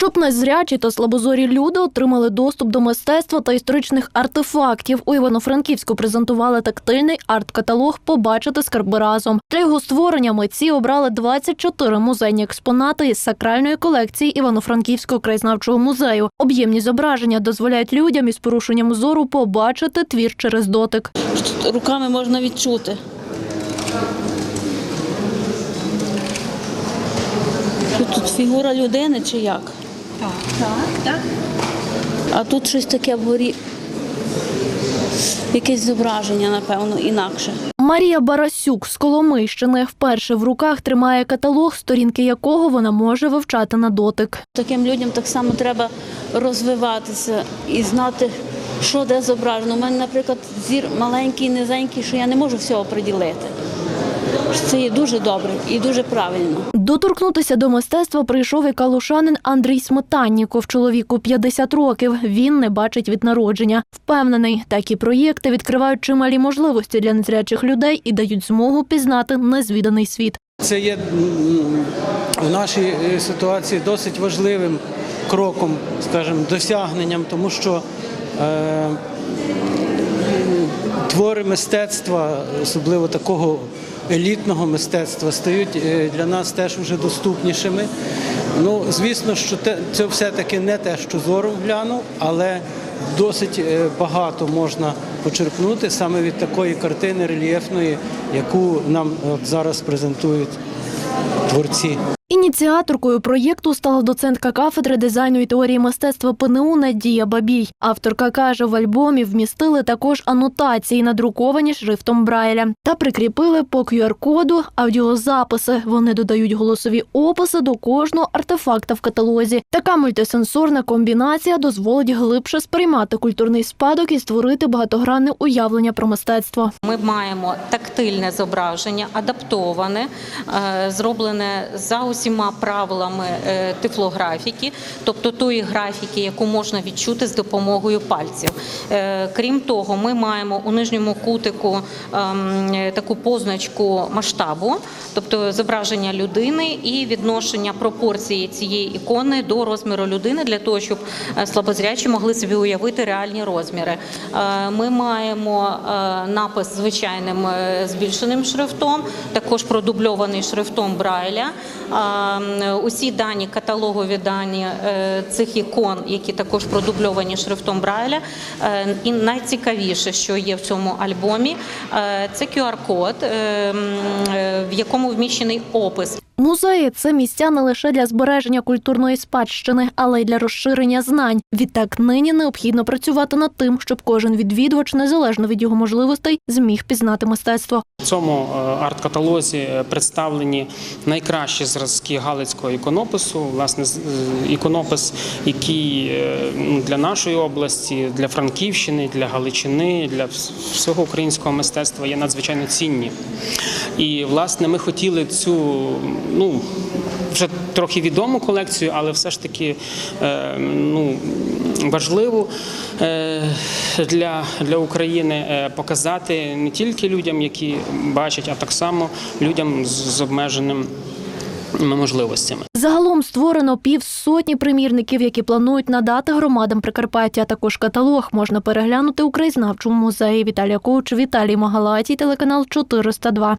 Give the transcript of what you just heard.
Щоб незрячі та слабозорі люди отримали доступ до мистецтва та історичних артефактів. У Івано-Франківську презентували тактильний арт-каталог Побачити скарби разом. Для його створення митці обрали 24 музейні експонати із сакральної колекції Івано-Франківського краєзнавчого музею. Об'ємні зображення дозволяють людям із порушенням зору побачити твір через дотик. Руками можна відчути. Тут, фігура людини чи як? Так, так, так. А тут щось таке вгорі. Якесь зображення, напевно, інакше. Марія Барасюк з Коломийщини вперше в руках тримає каталог, сторінки якого вона може вивчати на дотик. Таким людям так само треба розвиватися і знати, що де зображено. У мене, наприклад, зір маленький, низенький, що я не можу всього приділити. Це є дуже добре і дуже правильно. Доторкнутися до мистецтва прийшов і калушанин Андрій Сметанніков. Чоловіку 50 років. Він не бачить від народження. Впевнений, такі проєкти відкривають чималі можливості для незрячих людей і дають змогу пізнати незвіданий світ. Це є в нашій е, ситуації досить важливим кроком, скажімо, досягненням, тому що е, твори мистецтва, особливо такого елітного мистецтва, стають е, для нас теж вже доступнішими. Ну, звісно, що це все-таки не те, що зором глянув, але досить е, багато можна почерпнути саме від такої картини рельєфної, яку нам зараз презентують творці. Ініціаторкою проєкту стала доцентка кафедри дизайну і теорії мистецтва ПНУ Надія Бабій. Авторка каже, в альбомі вмістили також анотації, надруковані шрифтом Брайля, та прикріпили по QR-коду аудіозаписи. Вони додають голосові описи до кожного артефакта в каталозі. Така мультисенсорна комбінація дозволить глибше сприймати культурний спадок і створити багатогранне уявлення про мистецтво. Ми маємо тактильне зображення, адаптоване, е, зроблене за усіма правилами е, тифлографіки, тобто тої графіки, яку можна відчути з допомогою пальців. Е, Крім того, ми маємо у нижньому кутику ем, таку позначку масштабу, тобто зображення людини і відношення пропорції цієї ікони до розміру людини для того, щоб е, слабозрячі могли собі уявити реальні розміри. Ми маємо напис звичайним збільшеним шрифтом, також продубльований шрифтом Брайля. Усі дані каталогові дані е, цих ікон, які також продубльовані шрифтом Брайля. Е, І найцікавіше, що є в цьому альбомі, е, це QR-код, е, м, е, в якому вміщений опис Музеї це місця не лише для збереження культурної спадщини, але й для розширення знань. Відтак нині необхідно працювати над тим, щоб кожен відвідувач, незалежно від його можливостей, зміг пізнати мистецтво. В цьому е, арт-каталозі е, представлені найкращі зразки галицького іконопису. Власне, е, іконопис, який ну, для нашої області, для Франківщини, для Галичини, для всього українського мистецтва є надзвичайно цінні. І власне ми хотіли цю ну вже трохи відому колекцію, але все ж таки е, ну, важливу е, для, для України е, показати не тільки людям, які бачать, а так само людям з, обмеженими можливостями. Загалом створено півсотні примірників, які планують надати громадам Прикарпаття. Також каталог можна переглянути у краєзнавчому музеї. Віталія Коуч, Віталій Магалатій, телеканал 402.